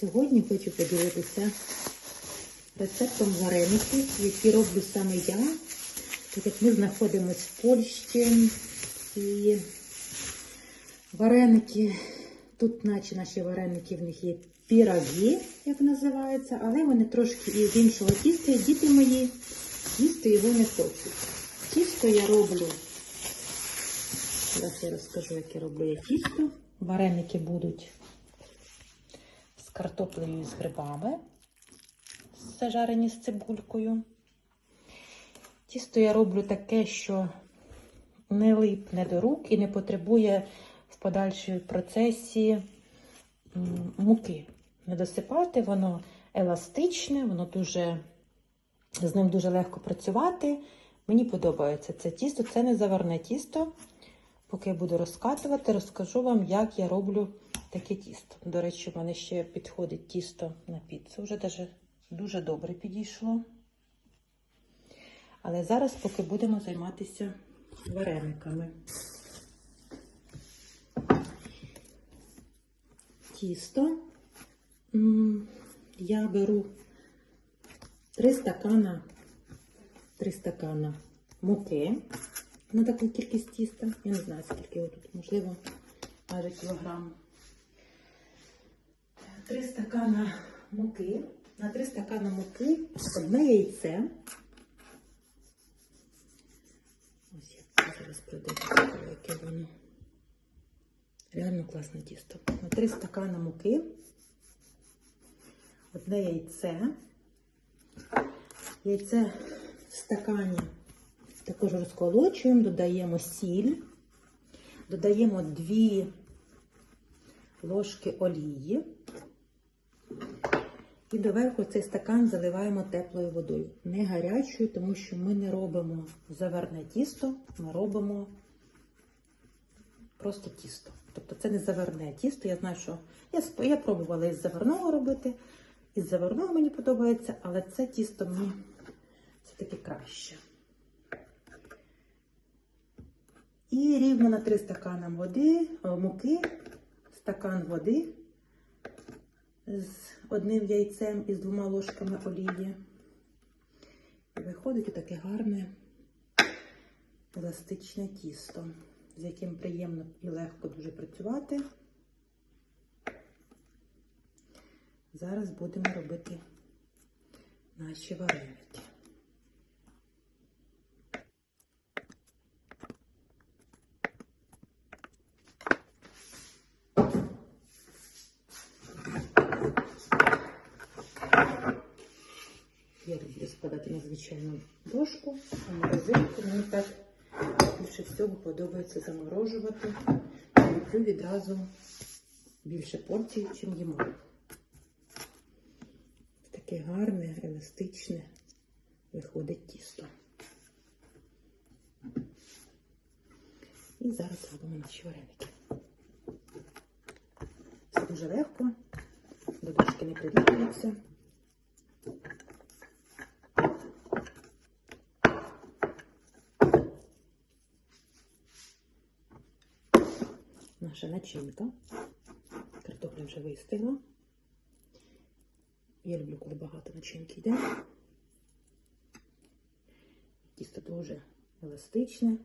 Сьогодні хочу поділитися рецептом вареників, які роблю саме я. Так як ми знаходимося в Польщі і вареники, тут, наче наші вареники, в них є піроги, як називається, але вони трошки із іншого тіста, і діти мої їсти його не хочуть. Тісто я роблю. Зараз я розкажу, як я роблю я тісто. Вареники будуть з картоплею з грибами, зажарені з цибулькою. Тісто я роблю таке, що не липне до рук і не потребує в подальшій процесі муки. Не досипати, воно еластичне, воно дуже, з ним дуже легко працювати. Мені подобається це тісто, це не заварне тісто. Поки я буду розкатувати, розкажу вам, як я роблю таке тісто. До речі, в мене ще підходить тісто на піцу. Вже даже дуже добре підійшло. Але зараз поки будемо займатися варениками. Тісто я беру 3 стакана, 3 стакана муки на таку кількість тіста. Я не знаю, скільки його тут, можливо, майже кілограм. 3 стакана муки. На 3 стакана муки одне яйце. Ось я зараз продивлюся, яке воно. Реально класне тісто. На 3 стакана муки. Одне яйце. Яйце в стакані також розколочуємо, додаємо сіль, додаємо 2 ложки олії. І доверху цей стакан заливаємо теплою водою. Не гарячою, тому що ми не робимо заверне тісто, ми робимо просто тісто. Тобто це не заверне тісто. Я знаю, що я, я пробувала із заверного робити. Із заверного мені подобається, але це тісто мені все-таки краще. І рівно на 3 стакана води, муки, стакан води з одним яйцем і з двома ложками олії. І виходить таке гарне еластичне тісто, з яким приємно і легко дуже працювати. Зараз будемо робити наші вареники. Я люблю складати на звичайну дошку, морозилку мені так більше всього подобається заморожувати. Люблю відразу більше порцій, чим їмо. Таке гарне, еластичне виходить тісто. І зараз робимо наші вареники. Це дуже легко, до дошки не приліплюється. Наша начинка. Картопля вже вистигла. Я люблю, коли багато начинки йде. Тісто дуже еластичне,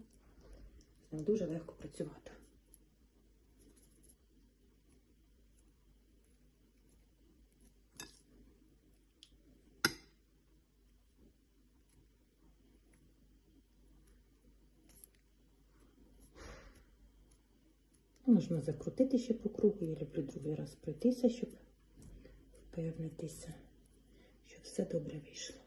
з ним дуже легко працювати. Можна закрутити ще по кругу. Я люблю другий раз пройтися, щоб впевнитися, що все добре вийшло.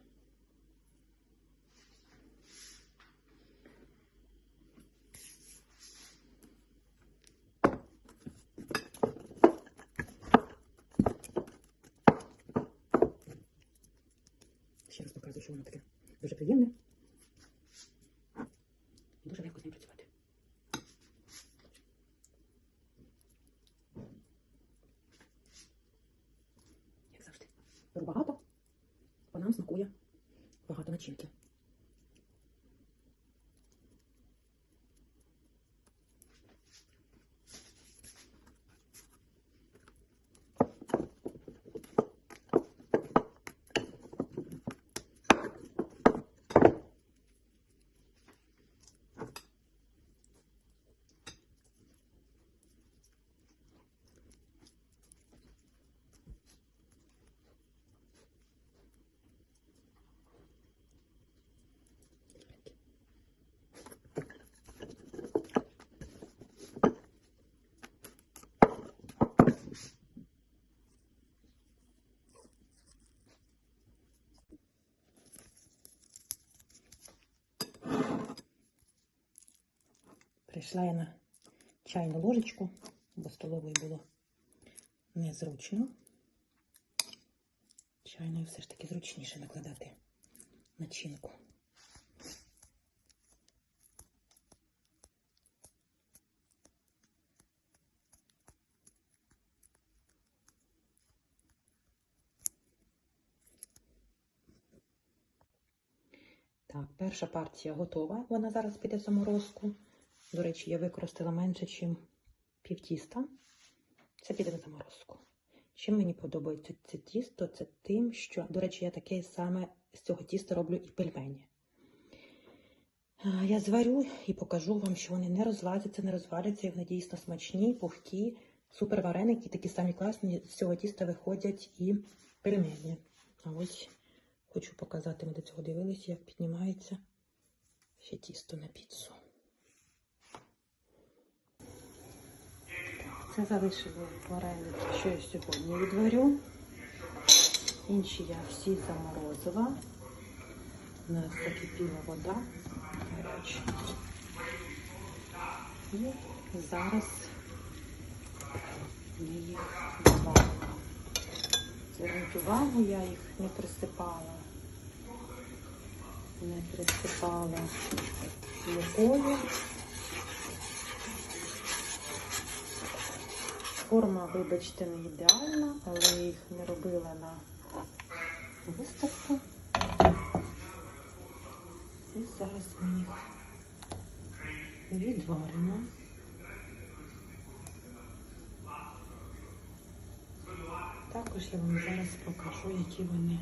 Ще раз показую, що воно таке дуже приємне. Дуже легко з ним працювати. Як завжди. Беру багато, бо нам смакує багато начинки. Прийшла я на чайну ложечку, бо столовою було незручно. Чайною все ж таки зручніше накладати начинку. Так, перша партія готова. Вона зараз піде в заморозку. До речі, я використала менше, ніж пів тіста. Це піде на заморозку. Чим мені подобається це тісто, це тим, що, до речі, я таке саме з цього тіста роблю і пельмені. Я зварю і покажу вам, що вони не розлазяться, не розваляться, і вони дійсно смачні, пухкі, супер вареники, такі самі класні. З цього тіста виходять і пельмені. А ось хочу показати, ми до цього дивилися, як піднімається ще тісто на піцу. Це залишили вареники, що я сьогодні відварю. Інші я всі заморозила. У нас закипіла вода. І зараз я їх добавлю. Зверніть увагу, я їх не присипала. Не присипала мукою. Форма, вибачте, не ідеальна, але я їх не робила на виставку. І зараз ми їх відваримо. Також я вам зараз покажу, які вони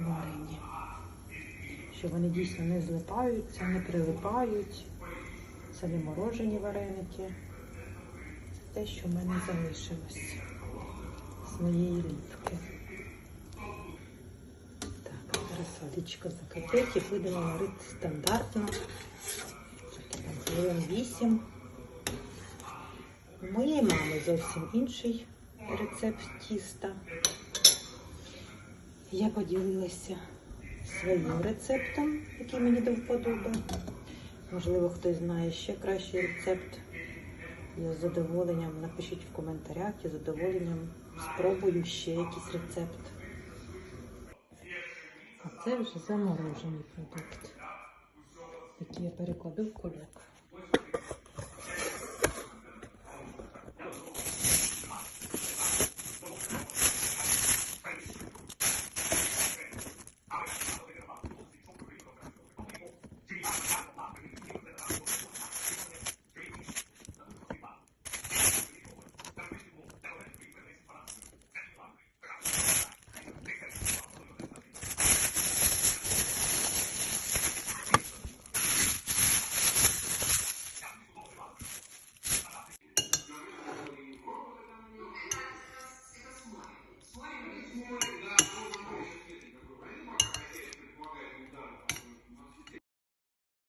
варені. Що вони дійсно не злипаються, не прилипають. Це не морожені вареники те, що в мене залишилось з моєї ліпки. Так, зараз водичка закипить і будемо варити стандартно. Хвилин 8. У моєї мами зовсім інший рецепт тіста. Я поділилася своїм рецептом, який мені до вподоби. Можливо, хтось знає ще кращий рецепт. Я з задоволенням напишіть в коментарях, я з задоволенням спробую ще якийсь рецепт. А це вже заморожений продукт, який я перекладу в кульок.